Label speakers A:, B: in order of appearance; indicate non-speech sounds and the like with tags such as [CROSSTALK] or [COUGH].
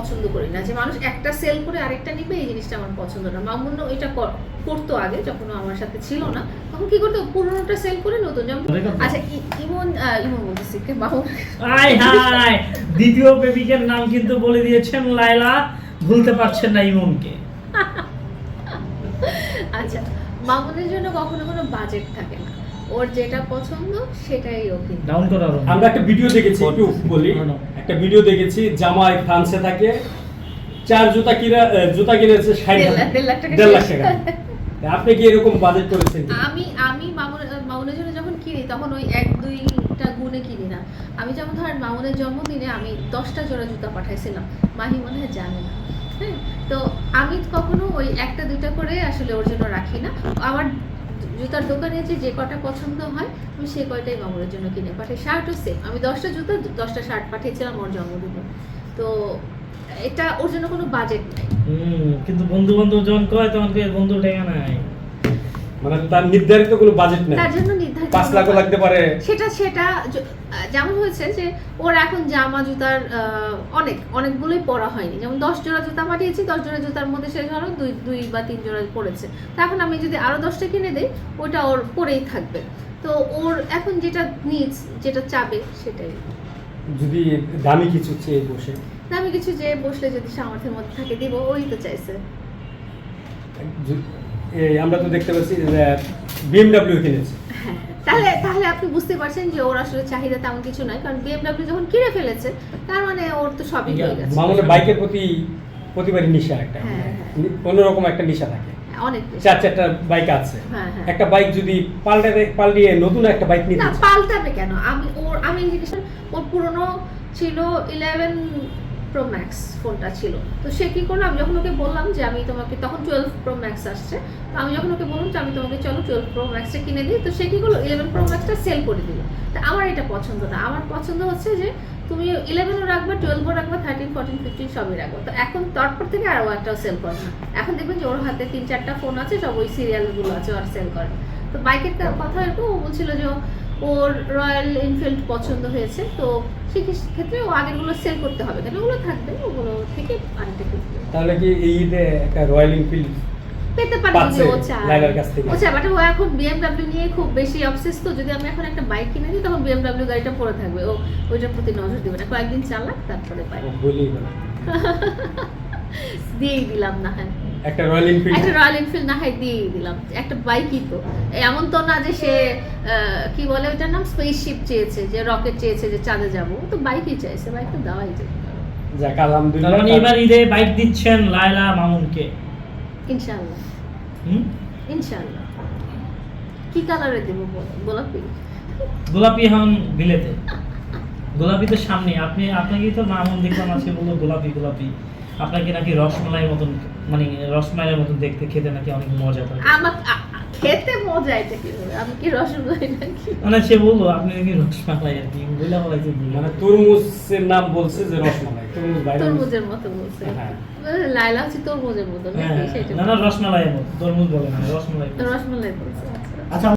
A: পছন্দ করি না। যে মানুষ একটা সেল করে আরেকটা নিবে এই জিনিসটা আমার পছন্দ না। মামুন এটা করতো আগে যখন আমার সাথে ছিল না। তখন কি করতো? পুরোনোটা সেল করে নতুন যেমন আচ্ছা ইমন ইমন বলতেছি কে? মামুন।
B: হাই হাই দ্বিতীয় প্রেমিকের নাম কিন্তু বলে দিয়েছেন লায়লা। ভুলতে পারছেন না ইমনকে।
A: আচ্ছা মামুনের জন্য কখনো কোনো বাজেট থাকে না। ওর যেটা পছন্দ সেটাই ও
B: ডাউন করার
C: আমরা একটা ভিডিও দেখেছি একটু বলি।
B: না, না।
C: একটা ভিডিও দেখেছি জামাই ফ্রান্সে থাকে চার জুতা কিনা জুতা কিনেছে ষাট
A: দেড় লাখ-। টাকা
C: আপনি কি এরকম বাজেট করেছেন
A: আমি আমি মামুনের জন্য যখন কিনি তখন ওই এক দুইটা গুণে কিনি না। আমি যেমন ধরেন মামুনের জন্মদিনে আমি দশটা জোড়া জুতা পাঠাইছিলাম মাহি মনে হয় জানে না। হ্যাঁ তো আমি কখনো ওই একটা দুইটা করে আসলে ওর জন্য রাখি না। আমার জুতার দোকানে যে যে কটা পছন্দ হয় আমি সে কয়টাই মামুরের জন্য কিনে পাঠাই। শার্টও সেম আমি দশটা জুতা দশটা শার্ট পাঠিয়েছিলাম ওর জন্মদিনে। তো এটা ওর জন্য কোনো বাজেট নাই।
B: হুম কিন্তু বন্ধু বান্ধব যখন কয় তখন বন্ধু টেকা নাই।
C: মানে তার নির্ধারিত কোনো বাজেট নাই।
A: তার জন্য নির্ধারিত
C: পাঁচ লাখও লাগতে পারে।
A: সেটা সেটা যেমন হয়েছে যে ওর এখন জামা জুতার অনেক অনেকগুলোই পরা হয়নি। যেমন দশ জোড়া জুতা পাঠিয়েছি দশ জোড়া জুতার মধ্যে সে ধরো দুই দুই বা তিন জোড়া পড়েছে। তা এখন আমি যদি আরও দশটা কিনে দিই ওটা ওর পরেই থাকবে। তো ওর এখন যেটা নিজ যেটা চাবে সেটাই।
C: যদি দামি কিছু চেয়ে বসে।
A: আমি কিছু যে বসলে যদি সামর্থ্যের মধ্যে থাকে দিব ওই তো চাইছে।
C: আমরা তো দেখতে পাচ্ছি বিএমডাব্লিউ কিনেছে।
A: হ্যাঁ। তাহলে তাহলে আপনি বুঝতে পারছেন যে ওর আসলে চাহিদা তেমন কিছু নয় কারণ বিএমডব্লিউ যখন কিনে ফেলেছে তার মানে ওর তো সবই হয়ে গেছে।
C: মামুনের বাইকের প্রতি প্রতিবারই নিশা একটা
A: হ্যাঁ,
C: অন্যরকম একটা নিশা থাকে।
A: অনেক
C: চার চারটা বাইক আছে।
A: হ্যাঁ, হ্যাঁ।
C: একটা বাইক যদি পাল্টাতে পাল্টিয়ে নতুন একটা বাইক নিতে
A: না পাল্টাবে কেন? আমি ওর আমি এই ওর পুরনো ছিল ইলেভেন প্রো ম্যাক্স ফোনটা ছিল। তো সে কি করল? আমি যখন ওকে বললাম যে আমি তোমাকে, তখন টুয়েলভ প্রো ম্যাক্স আসছে। তো আমি যখন ওকে বললাম যে আমি তোমাকে, চলো টুয়েলভ প্রো ম্যাক্সটা কিনে দিই, তো সে কি করল? ইলেভেন প্রো ম্যাক্সটা সেল করে দিল। তা আমার এটা পছন্দ না। আমার পছন্দ হচ্ছে যে তুমি ইলেভেনও রাখবা টুয়েলভও রাখবা থার্টিন ফোরটিন ফিফটিন সবই রাখব। তো এখন তারপর থেকে আরও একটাও সেল করে না। এখন দেখবেন যে ওর হাতে তিন, চারটা ফোন আছে, সব ওই সিরিয়ালগুলো আছে আর সেল করে তো বাইকের কথা এরকম ও বলছিল যে ওর রয়্যাল এনফিল্ড পছন্দ হয়েছে তো সেই ক্ষেত্রে ও আগেরগুলো সেল করতে হবে কেন ওগুলো থাকবে ওগুলো থেকে আরেকটা কিনবে
C: তাহলে কি এই ঈদে একটা রয়্যাল এনফিল্ড
A: পেতে পারে যদি ও চায়।
C: লাইলার কাছ থেকে।
A: ও চায় বাট ও এখন বিএমডব্লিউ নিয়ে খুব বেশি অবসেস তো যদি আমি এখন একটা বাইক কিনে দিই তখন বিএমডব্লিউ গাড়িটা পড়ে থাকবে। ও ওইটার প্রতি নজর দিবে না। কয়েকদিন চালাক তারপরে পাই
C: বলি। [LAUGHS]
A: দিয়েই দিলাম না হ্যাঁ।
C: একটা রয়্যাল এনফিল্ড
A: একটা রয়্যাল এনফিল্ড না হয় দিয়েই দিলাম। একটা বাইকই তো। এমন তো না যে সে কি বলে ওইটার নাম? স্পেসশিপ চেয়েছে যে রকেট চেয়েছে যে চাঁদে যাব। তো বাইকই চাইছে বাইক তো দেওয়াই
C: যাক আলহামদুলিল্লাহ।
B: এবার ঈদে বাইক দিচ্ছেন লায়লা মামুনকে।
A: ইনশাআল্লাহ।
B: হুম?
A: ইনশাআল্লাহ। কি কালারে দেবো গোলাপি?
B: গোলাপি হন বিলেতে। গোলাপি তো সামনে আপনি আপনাকে তো মামুন দেখলাম আজকে বলল গোলাপি গোলাপি। আপনাকে নাকি রসমালাই মতন মানে রসমালাইয়ের মতন দেখতে খেতে নাকি অনেক মজা
A: আমার খেতে মজা এটা কি আমি কি রসগোল্লাই নাকি?
B: মানে সে বলল আপনি নাকি রসমালাই আর কি? বইলা বলাইছে
C: মানে তরমুজের নাম বলছে যে রসমালাই। তরমুজ বাইরে
A: তরমুজের মতো বলছে।
C: হ্যাঁ।
A: লাইলা হচ্ছে তরমুজের মতো
B: হ্যাঁ। না না রসমালাইয়ের মতো। তরমুজ বলে না রসমালাই
A: রসমালাই বলছে।
B: আচ্ছা